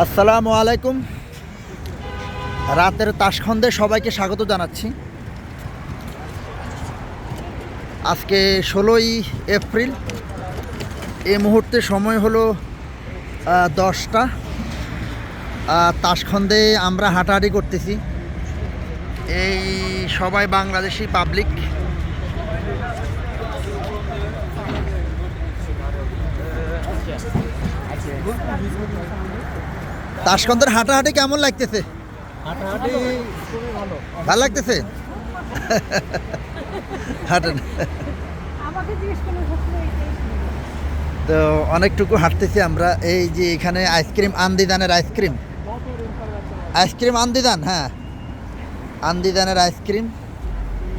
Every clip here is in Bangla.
আসসালামু আলাইকুম। রাতের তাসখন্দে সবাইকে স্বাগত জানাচ্ছি। আজকে ষোলোই এপ্রিল। এই মুহূর্তে সময় হলো দশটা। তাসখন্দে আমরা হাঁটাহাঁটি করতেছি। এই সবাই বাংলাদেশি পাবলিক তাসখন্দের হাঁটাহাঁটি কেমন লাগতেছে? ভালো। ভালো লাগতেছে? হাঁটেন। আমাকে জিজ্ঞেস করলে সত্যি এটাই তো অনেকটুকু হাঁটতেছি আমরা। এই যে এখানে আইসক্রিম আন্দিদানের আইসক্রিম। আইসক্রিম আন্দিদান হ্যাঁ। আন্দিদানের আইসক্রিম।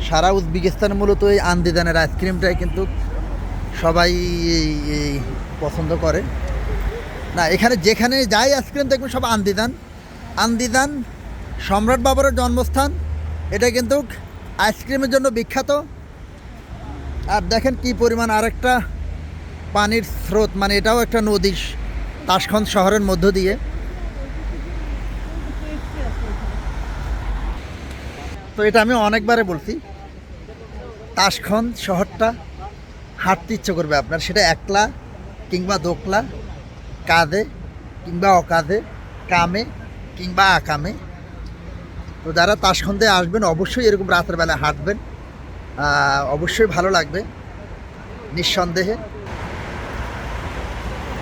সারা উজবেকিস্তান মূলত এই আন্দিদানের আইসক্রিমটাই কিন্তু সবাই এই- এই পছন্দ করে। না, এখানে যেখানে যাই আইসক্রিম দেখবেন সব আন্দিদান। আন্দিদান সম্রাট বাবরের জন্মস্থান। এটা কিন্তু আইসক্রিমের জন্য বিখ্যাত। আর দেখেন কি পরিমাণ আরেকটা পানির স্রোত মানে এটাও একটা নদী, তাসখন্দ শহরের মধ্য দিয়ে। তো এটা আমি অনেকবারে বলছি, তাসখন্দ শহরটা হাঁটতে ইচ্ছে করবে আপনার। সেটা একলা কিংবা দোকলা। কাঁধে কিংবা অকাঁধে, কামে কিংবা আকামে। তো যারা তাসখন্দে আসবেন, অবশ্যই এরকম রাতের বেলা হাঁটবেন। অবশ্যই ভালো লাগবে, নিঃসন্দেহে।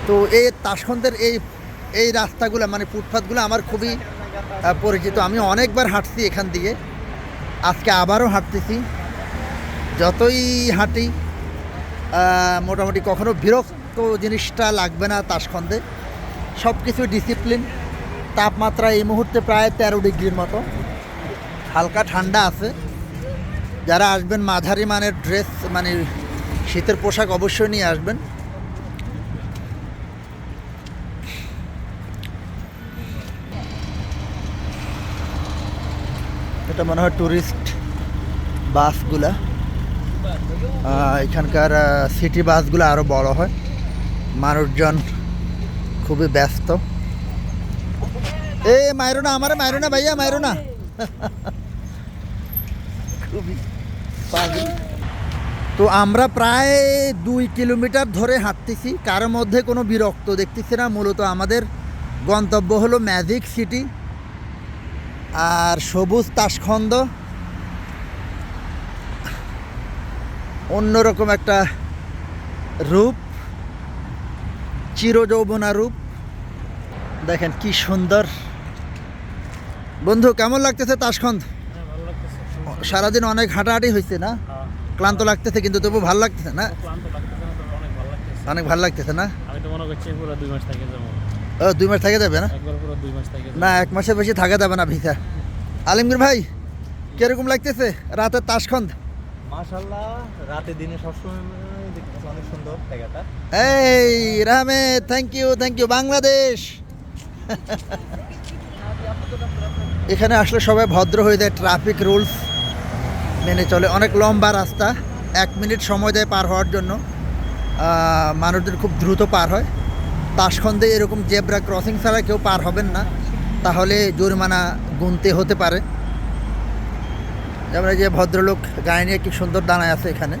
তো এই তাসখন্দের এই এই রাস্তাগুলো মানে ফুটপাথগুলো আমার খুবই পরিচিত। আমি অনেকবার হাঁটছি এখান দিয়ে। আজকে আবারও হাঁটতেছি। যতই হাঁটি মোটামুটি কখনো বিরক্ত জিনিসটা লাগবে না তাসখন্দে। সব কিছু ডিসিপ্লিন তাপমাত্রা এই মুহূর্তে প্রায় তেরো ডিগ্রির মতো। হালকা ঠান্ডা আছে। যারা আসবেন মাঝারি মানের ড্রেস মানে শীতের পোশাক অবশ্যই নিয়ে আসবেন। এটা মনে হয় ট্যুরিস্ট বাসগুলা। এখানকার সিটি বাসগুলো আরও বড় হয়। মানুষজন খুবই ব্যস্ত। এ মাইরো না আমার মাইরো না ভাইয়া মাইরো না খুবই। তো আমরা প্রায় দুই কিলোমিটার ধরে হাঁটতেছি কারোর মধ্যে কোনো বিরক্ত দেখতেছি না, মূলত আমাদের গন্তব্য হলো ম্যাজিক সিটি আর সবুজ তাসখন্দ। অন্যরকম একটা রূপ। চিরযৌবনা রূপ। দেখেন কি সুন্দর। বন্ধু, কেমন লাগতেছে তাসখন্দ? সারাদিন অনেক হাঁটাহাঁটি হয়েছে না? ক্লান্ত লাগতেছে, কিন্তু তবু ভালো লাগতেছে না? অনেক ভালো লাগতেছে না? ও, দুই মাস থেকে যাবে না? না, এক মাসের বেশি থাকা যাবে না ভিসা। আলিমগীর ভাই, কীরকম লাগতেছে রাতের তাসখন্দ? মাশাল্লাহ রাতে দিনে সবসময় এই, রামে thank you thank you Bangladesh. এখানে আসলে সবাই ভদ্র হয়ে যায় ট্রাফিক রুলস মেনে চলে। অনেক লম্বা রাস্তা, এক মিনিট সময় দেয় পার হওয়ার জন্য। মানুষজন খুব দ্রুত পার হয়। তাসখন্দে এরকম জেব্রা ক্রসিং ছাড়া কেউ পার হবেন না। তাহলে জরিমানা গুনতে হতে পারে। যেমন যে ভদ্রলোক, গায়ে নিয়ে কি সুন্দর দাঁড়ায় আছে এখানে।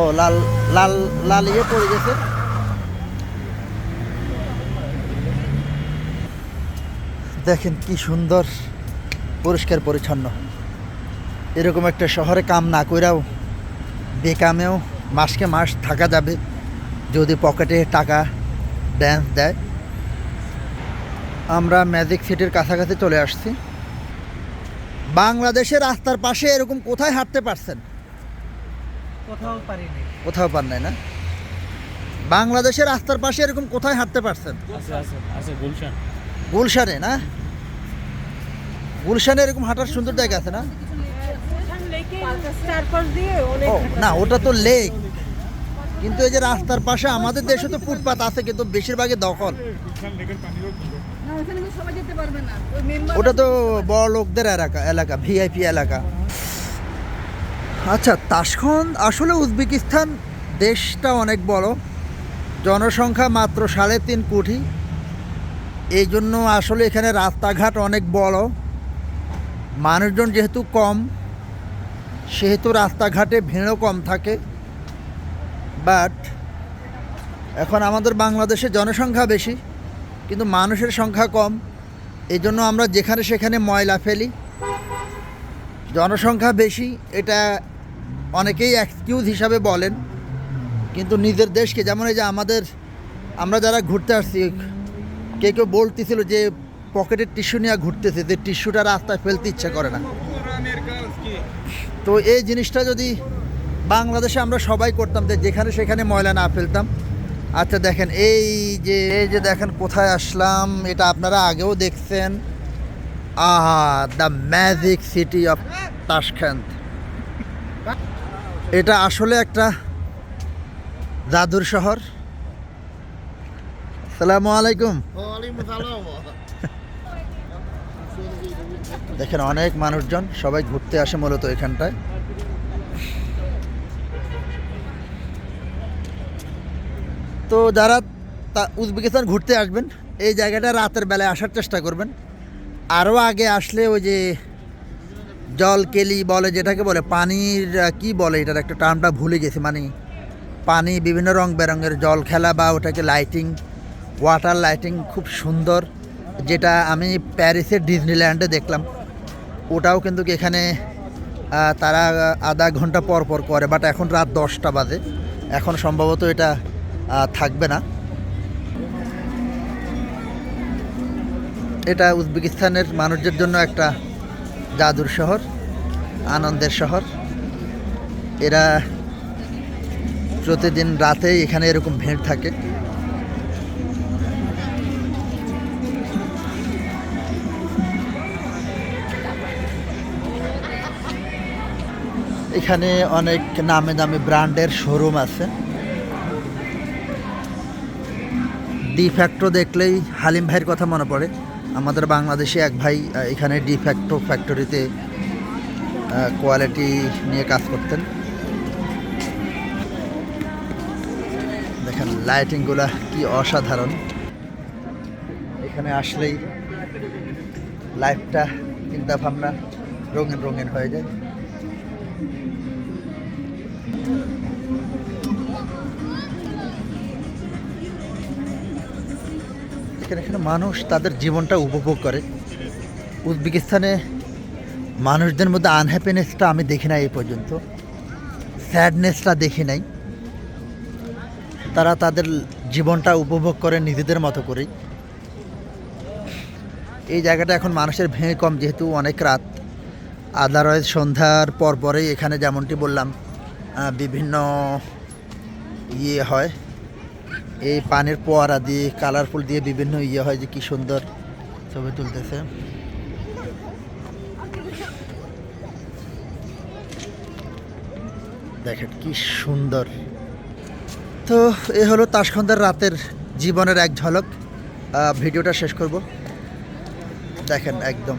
ও, লাল লাল লাল ইয়ে পড়ে গেছে। দেখেন কি সুন্দর, পরিষ্কার পরিচ্ছন্ন। এরকম একটা শহরে কাম না কইরাও বেকামেও মাসকে মাস থাকা যাবে, যদি পকেটে টাকা ড্যান্স দেয়। আমরা ম্যাজিক সিটির কাছাকাছি চলে আসছি। বাংলাদেশের রাস্তার পাশে এরকম কোথায় হাঁটতে পারছেন? কোথাও পারিনি। কোথাও পান নাই না? বাংলাদেশের রাস্তার পাশে এরকম কোথায় হাঁটতে পারছেন? আছে আছে আছে গুলশান। গুলশানে না? গুলশানে এরকম হাঁটার সুন্দর জায়গা আছে না? ও না ওটা তো লেক। কিন্তু এই যে রাস্তার পাশে আমাদের দেশে তো ফুটপাত আছে কিন্তু বেশিরভাগই দখল। না ওখানে তো সবাই যেতে পারবে না। ওই মেম্বার ওটা তো বড় লোকদের এলাকা এলাকা ভিআইপি এলাকা। আচ্ছা তাসখন্দ আসলে উজবেকিস্তান দেশটা অনেক বড়। জনসংখ্যা মাত্র সাড়ে তিন কোটি। এই জন্য আসলে এখানে রাস্তাঘাট অনেক বড়। মানুষজন যেহেতু কম, সেহেতু রাস্তাঘাটে ভিড়ও কম থাকে। বাট এখন আমাদের বাংলাদেশে জনসংখ্যা বেশি, কিন্তু মানুষের সংখ্যা কম। এই জন্য আমরা যেখানে সেখানে ময়লা ফেলি। জনসংখ্যা বেশি, এটা অনেকেই এক্সকিউজ হিসাবে বলেন, কিন্তু নিজের দেশকে যেমন এই যে আমাদের, আমরা যারা ঘুরতে আসছি কে কেউ বলতেছিল যে পকেটের টিস্যু নিয়ে ঘুরতেছে, যে টিস্যুটা রাস্তায় ফেলতে ইচ্ছে করে না। তো এই জিনিসটা যদি বাংলাদেশে আমরা সবাই করতাম, যে যেখানে সেখানে ময়লা না ফেলতাম। আচ্ছা দেখেন, এই যে এই যে দেখেন কোথায় আসলাম, এটা আপনারা আগেও দেখছেন। আহা the magic city of Tashkent এটা আসলে একটা জাদুর শহর। সালামু আলাইকুম। দেখেন অনেক মানুষজন সবাই ঘুরতে আসে মূলত এখানটায়। তো যারা তা উজবেকিস্তান ঘুরতে আসবেন এই জায়গাটা রাতের বেলায় আসার চেষ্টা করবেন। আরও আগে আসলে ওই যে জল কেলি বলে, যেটাকে বলে, পানির কি বলে এটার একটা টার্মটা ভুলে গেছি মানে পানি বিভিন্ন রং বেরঙের জল খেলা বা ওটাকে লাইটিং ওয়াটার লাইটিং খুব সুন্দর, যেটা আমি প্যারিসের ডিজনিল্যান্ডে দেখলাম। ওটাও কিন্তু এখানে তারা আধা ঘণ্টা পর পর করে বাট এখন রাত দশটা বাজে। এখন সম্ভবত এটা থাকবে না। এটা উজবেকিস্তানের মানুষদের জন্য একটা জাদুর শহর, আনন্দের শহর। এরা প্রতিদিন রাতে এখানে এরকম ভিড় থাকে। এখানে অনেক নামে দামি ব্র্যান্ডের শোরুম আছে। ডি ফ্যাক্টো দেখলেই হালিম ভাইয়ের কথা মনে পড়ে। আমাদের বাংলাদেশে এক ভাই এখানে ডিফ্যাক্টো ফ্যাক্টরিতে কোয়ালিটি নিয়ে কাজ করতেন। দেখেন লাইটিংগুলা কি অসাধারণ। এখানে আসলেই লাইফটা চিন্তা ভাবনা রঙিন রঙিন হয়ে যায়। এখানে এখানে মানুষ তাদের জীবনটা উপভোগ করে। উজবেকিস্তানে মানুষদের মধ্যে আনহ্যাপিনেসটা আমি দেখি নাই এই পর্যন্ত। স্যাডনেসটা দেখি নাই। তারা তাদের জীবনটা উপভোগ করে নিজেদের মতো করেই। এই জায়গাটা এখন মানুষের ভেঙে কম, যেহেতু অনেক রাত। আদারওয়াইজ সন্ধ্যার পর পরেই এখানে যেমনটি বললাম বিভিন্ন ইয়ে হয়। এই পানির পোয়ারা দিয়ে কালারফুল দিয়ে বিভিন্ন ইয়ে হয় যে কি সুন্দর ছবি তুলতেছে। দেখেন কি সুন্দর। তো এ হলো তাসখন্দার রাতের জীবনের এক ঝলক। ভিডিওটা শেষ করব। দেখেন একদম।